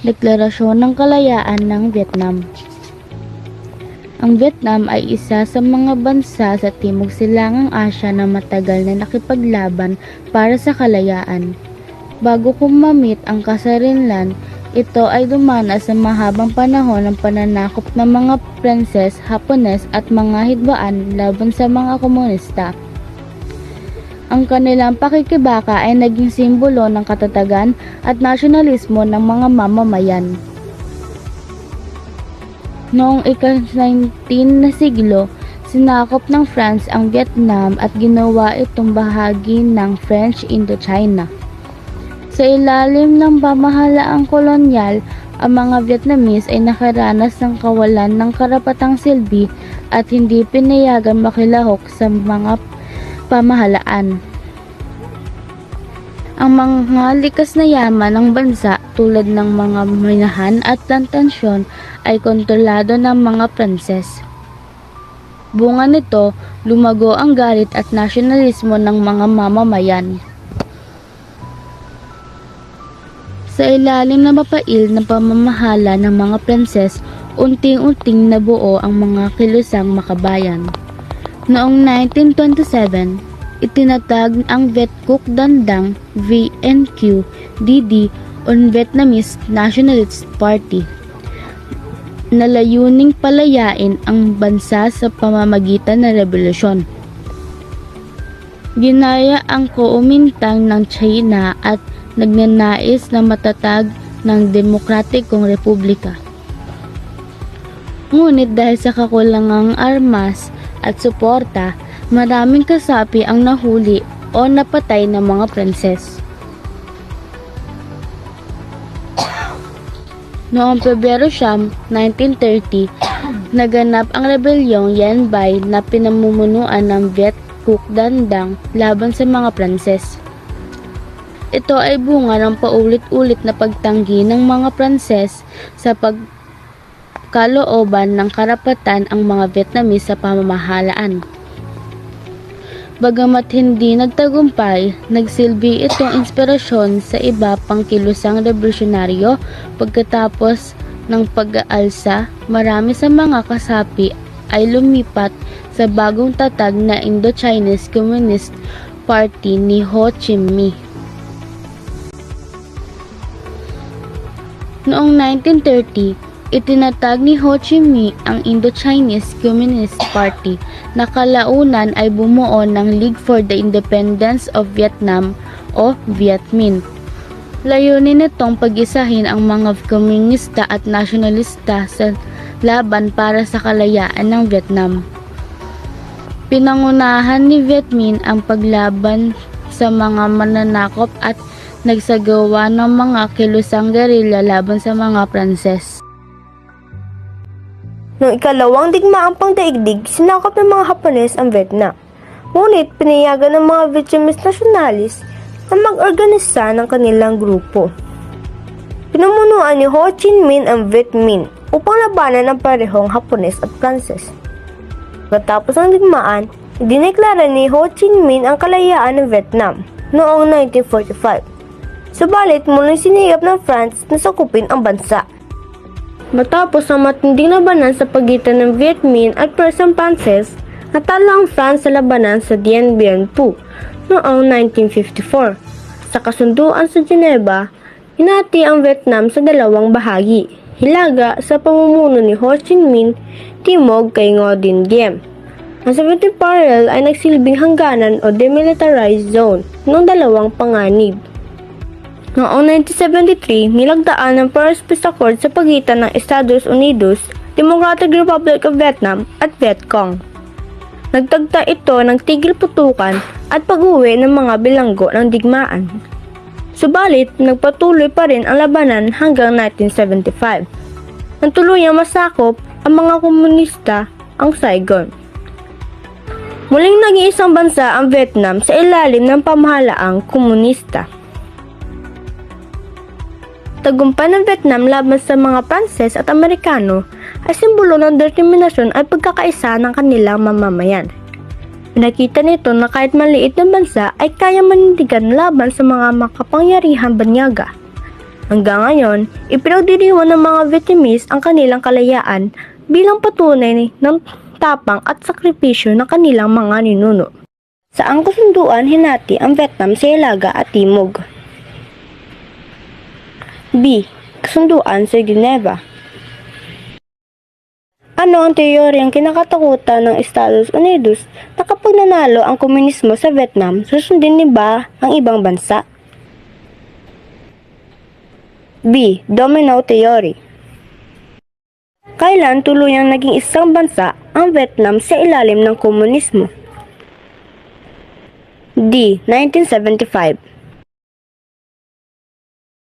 Deklarasyon ng Kalayaan ng Vietnam Ang Vietnam ay isa sa mga bansa sa Timog Silangang Asya na matagal na nakipaglaban para sa kalayaan. Bago kumamit ang kasarinlan, ito ay dumana sa mahabang panahon ng pananakop ng mga prinses, Hapones at mga hidwaan laban sa mga komunista. Ang kanilang pakikibaka ay naging simbolo ng katatagan at nasyonalismo ng mga mamamayan. Noong ika-19 na siglo, sinakop ng France ang Vietnam at ginawa itong bahagi ng French Indochina. Sa ilalim ng pamahalaang kolonyal, ang mga Vietnamese ay nakaranas ng kawalan ng karapatang silbi at hindi pinayagan makilahok sa mga pamahalaan. Ang mga likas na yaman ng bansa tulad ng mga minahan at plantasyon ay kontrolado ng mga Pranses. Bunga nito, lumago ang galit at nasyonalismo ng mga mamamayan. Sa ilalim na mapail na pamamahala ng mga Pranses, unting-unting nabuo ang mga kilusang makabayan. Noong 1927, itinatag ang Viet Cuc Dandang VNQ DD on Vietnamese Nationalist Party na layuning palayain ang bansa sa pamamagitan ng revolusyon. Ginaya ang kuumintang ng China at nagnanais na matatag ng demokratikong republika. Ngunit dahil sa kakulangang armas at suporta, maraming kasapi ang nahuli o napatay ng mga prinses. Noong Pebrero siyam, 1930, naganap ang rebelyong Yan Bai na pinamumunuan ng Viet Cuc Dandang laban sa mga Pranses. Ito ay bunga ng paulit-ulit na pagtanggi ng mga Pranses sa pagkalooban ng karapatan ang mga Vietnamese sa pamamahalaan. Bagamat hindi nagtagumpay, nagsilbi itong inspirasyon sa iba pang kilusang revolusyonaryo pagkatapos ng pag-aalsa, marami sa mga kasapi ay lumipat sa bagong tatag na Indo-Chinese Communist Party ni Ho Chi Minh. Noong 1930, itinatag ni Ho Chi Minh ang Indo-Chinese Communist Party na kalaunan ay bumuo ng League for the Independence of Vietnam o Viet Minh. Layunin nitong pag-isahin ang mga komunista at nasyonalista sa laban para sa kalayaan ng Vietnam. Pinangunahan ni Viet Minh ang paglaban sa mga mananakop at nagsagawa ng mga kilusang gerilya laban sa mga Pranses. Noong ikalawang digmaang pangdaigdig, sinakop ng mga Hapones ang Vietnam. Ngunit pinayagan ng mga Vietnamese nationalists na mag-organisa ng kanilang grupo. Pinumunuan ni Ho Chi Minh ang Viet Minh upang labanan ang parehong Hapones at Pranses. Pagkatapos ng digmaan, idineklara ni Ho Chi Minh ang kalayaan ng Vietnam noong 1945. Subalit muling sinigap ng France na sakupin ang bansa. Matapos ang matinding labanan sa pagitan ng Viet Minh at Persang Pranses, natalo ang France sa labanan sa Dien Bien Phu noong 1954. Sa kasunduan sa Geneva, hinati ang Vietnam sa dalawang bahagi, hilaga sa pamumuno ni Ho Chi Minh, timog kay Ngo Dinh Diem. Ang 70 Parallel ay nagsilbing hangganan o demilitarized zone ng dalawang panganib. Noong 1973, nilagdaan ng Paris Peace Accord sa pagitan ng Estados Unidos, Democratic Republic of Vietnam at Vietcong. Nagtagta ito ng tigil putukan at pag-uwi ng mga bilanggo ng digmaan. Subalit, nagpatuloy pa rin ang labanan hanggang 1975. Nang tuluyang masakop ang mga komunista ang Saigon. Muling naging isang bansa ang Vietnam sa ilalim ng pamahalaang komunista. Tagumpay ng Vietnam laban sa mga Pranses at Amerikano ay simbolo ng determinasyon at pagkakaisa ng kanilang mamamayan. Nakita nito na kahit maliit na bansa ay kaya manindigan laban sa mga makapangyarihang banyaga. Hanggang ngayon, ipinagdiriwang ng mga Vietnamese ang kanilang kalayaan bilang patunay ng tapang at sakripisyo ng kanilang mga ninuno. Sa ang kasunduan, hinati ang Vietnam sa Ilaga at Timog. B. Kasunduan sa Geneva Ano ang teoryang kinakatakutan ng Estados Unidos na kapag nanalo ang komunismo sa Vietnam, susundin ni ba ang ibang bansa? B. Domino Theory Kailan tuluyang naging isang bansa ang Vietnam sa ilalim ng komunismo? D. 1975